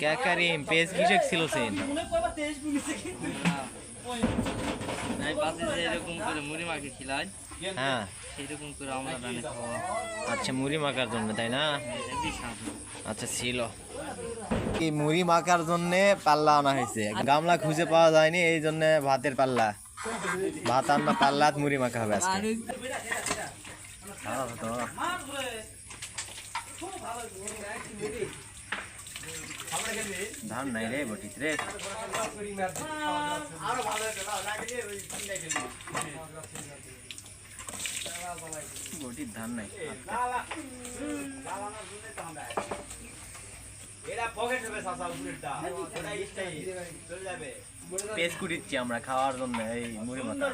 কে কারিম page কিসে ছিল সেন? আমি পাশে যে এরকম করে মুড়ি মাখে খিলাই হ্যাঁ। সেরকম করে আমরা রানে খাওয়া। আচ্ছা মুড়ি মাখার জন্য তাই না? আচ্ছা ছিল। এই মুড়ি মাখার জন্য পাল্লা আনা হয়েছে। গামলা খুঁজে পাওয়া যায়নি এই জন্য ভাতের পাল্লা। ভাত আনা পাল্লা আর মুড়ি মাখা হবে আজকে। হতো। ধান নাই রে বটিত রে। বটির ধান নাই। পেজ কুড়িচ্ছি আমরা খাওয়ার জন্য এই মুড়ি মাথা।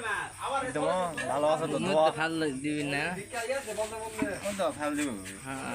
একদম ভালো আছো তো তো ভালো দিবি না? তো ফেল দিব। হ্যাঁ।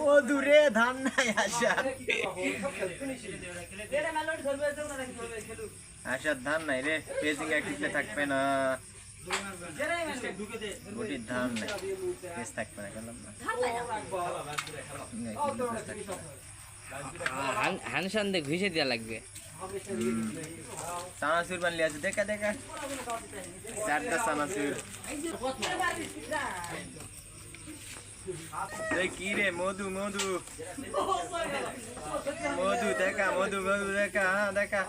মধু রে ধান নাই আশা। আশার ধান নাই রে পেজিং এ টিকলে থাকবে না। গুটির ধান নাই পেজ থাকবে না গেলাম দিয়ে ঘুষে দেওয়া লাগবে। চানাচুর বানলি আছে দেখা দেখা। চারটা চানাচুর। কি রে মধু মধু। মধু দেখা মধু মধু দেখা হ্যাঁ দেখা।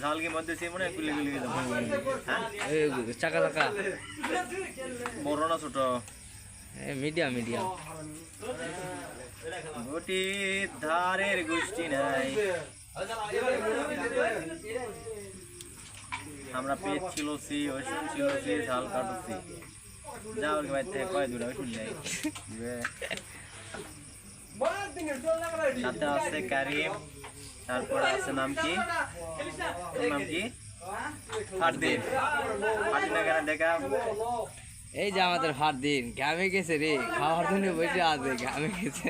ঝালকে মধ্যে সে মনে গুলি গুলি হ্যাঁ? চাকা চাকা। বড় না ছোট? মিডিয়াম মিডিয়াম গুটির ধারের গোষ্ঠী নাই। আমরা পেট ছিল সি, ওষুধ ছিল সি, ঝাল কাটছি যা ওর বাইর থেকে কয় দূরে, ওষুধ নেই। সাথে আছে কারিম, তারপরে আছে নাম কি? নাম কি? ফারদিন। এখানে দেখা। এই যে আমাদের ভাত দিন গ্রামে গেছে রে। খাওয়ার জন্য বসে আছে গ্রামে গেছে।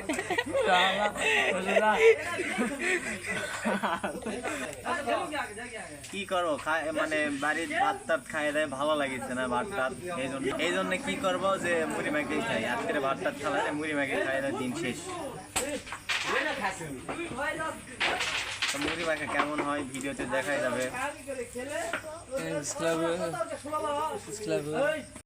কি করো খায় মানে বাড়ির ভাত টাত খাই দেয় ভালো লাগিছে না ভাত টাত। এই জন্য এই জন্য কি করব যে মুড়ি মাখি খাই। আজকের ভাত টাত খাওয়ালে মুড়ি মাখি খাই দেয় দিন শেষ। মুড়ি মাখা কেমন হয়? ভিডিওতে দেখাই যাবে।